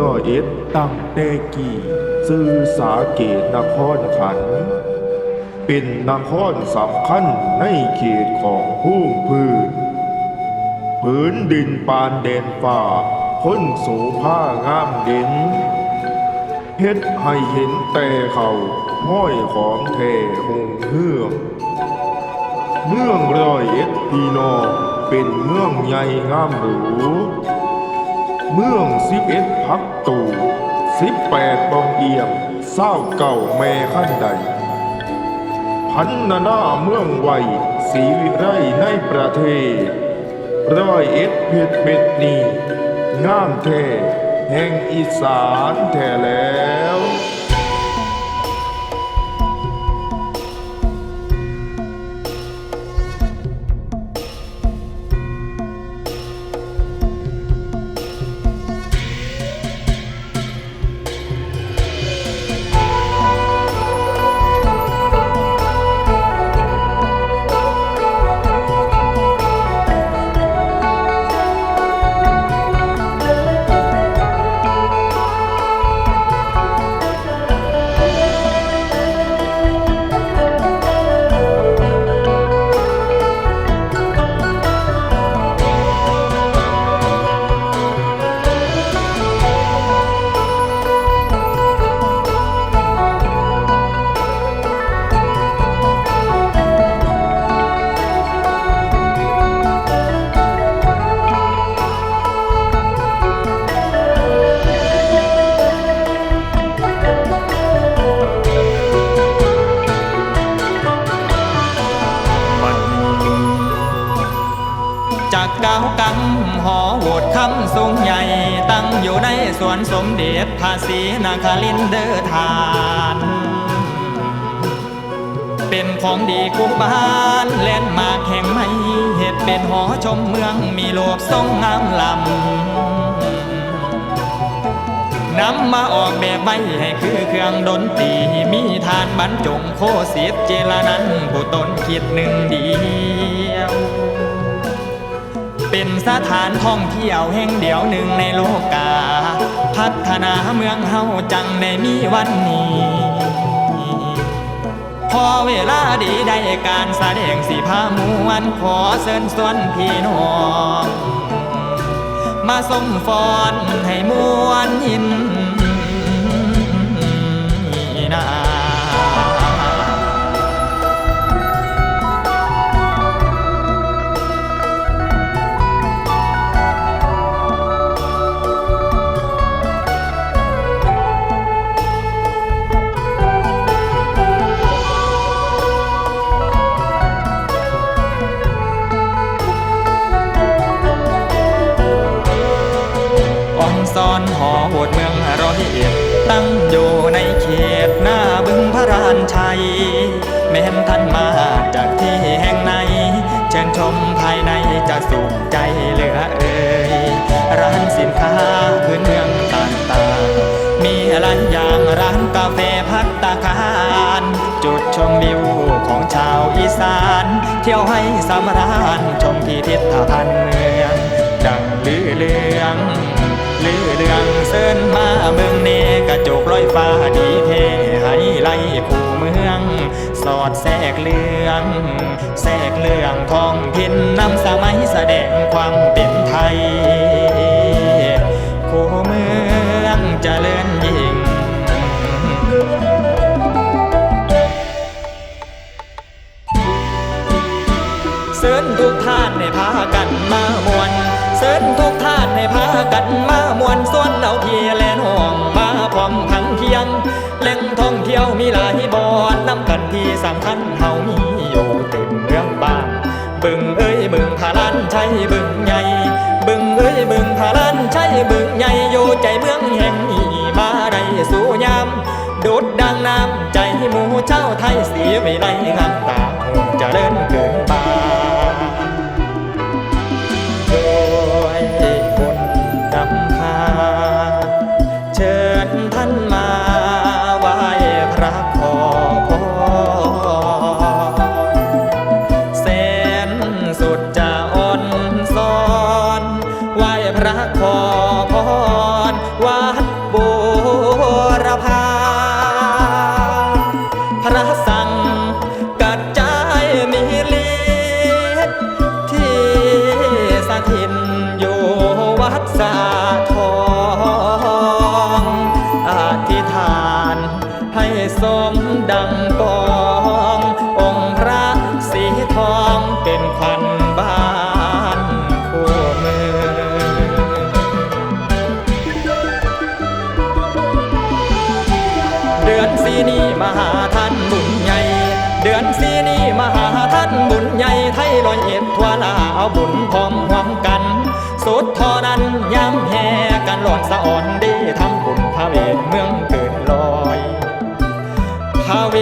รอยเอ็ดตั้งแต่กี่ซื่อสาเกตนครขัน เป็นนครสำคัญในเขตของผู้พืชผืนดินปานแดนฝ่าพ้นโสภางามเด่นเฮ็ดให้เห็นแต่เขาห้อยของแท่หงเฮือกเมืองร้อยเอ็ดพี่น้องเป็นเมืองใหญ่งามหรู เมืองสิบเอ็ดพักตูสิบแปดบองเอียงเศร้าเก่าแม่ขั้นใด พันนาหน้าเมืองไวสีวิไรในประเทศ ร้อยเอ็ดเพชรเม็ดนี้งามแท้แห่งอีสานแท้แล้ว คำสูงใหญ่ตั้งอยู่ในสวนสมเด็จภาษีนาคาลินเดอร์ทานเป็นของดีคู่บ้านเล่นมาแข่งไม่เหตุเป็นหอชมเมืองมีโลบทรงงามลำนำมาออกแบบไว้ให้คือเครื่องดนตรีมีทานบรรจงโคเสิทธิ์เจรนันผู้ตนคิดหนึ่งเดียว เป็นสถานท่องเที่ยวแห่งเดียวหนึ่งในโลกา พัฒนาเมืองเฮาจังในมีวันนี้ พอเวลาดีได้การแสดงสีผ้ามวนขอเชิญส่วนพี่น้อง มาสมฟอนให้มวนหินนา ตั้งอยู่ในเขตหน้าบึงพระรานชัย แม้นท่านมาจากที่แห่งไหน เชิญชมภายในจะสุขใจเหลือเอ่ยร้านสินค้าพื้นเมืองต่างๆ มีหลายอย่างร้านกาแฟพัตตาคารจุดชมวิวของชาวอีสาน เที่ยวให้สำราญชมพิพิธภัณฑ์เมือง ดังลือเลือง ลือเลืองเซินมาเมืองเนกระจกลอยฟ้าดีเทให้ไล่คู่เมือง สอดแทรกเลื่องแทรกเลื่องท้องถิ่นนำสมัยแสดงความเป็นไทยคู่เมืองเจริญยิ่งเสิญทุกท่านให้พากันมาม บอนนำกันที่สำคัญเฮามีอยู่เต็มเมืองบ้านบึงเอ้ยบึงพาลันใช้บึงใหญ่บึงเอ้ยบึงพาลันใช้บึงใหญ่อยู่ใจเมืองแห่งนี้มาได้สู่ยามดุดดังน้ำใจหมู่เจ้าไทยเสียไม่ไรงามตาจะเลิ่นเกินบา ดทอนั้นย้ำแห่กันหลอนสะอ่อนดีทำบุญพระเวทเมืองเกิดลอยพระเว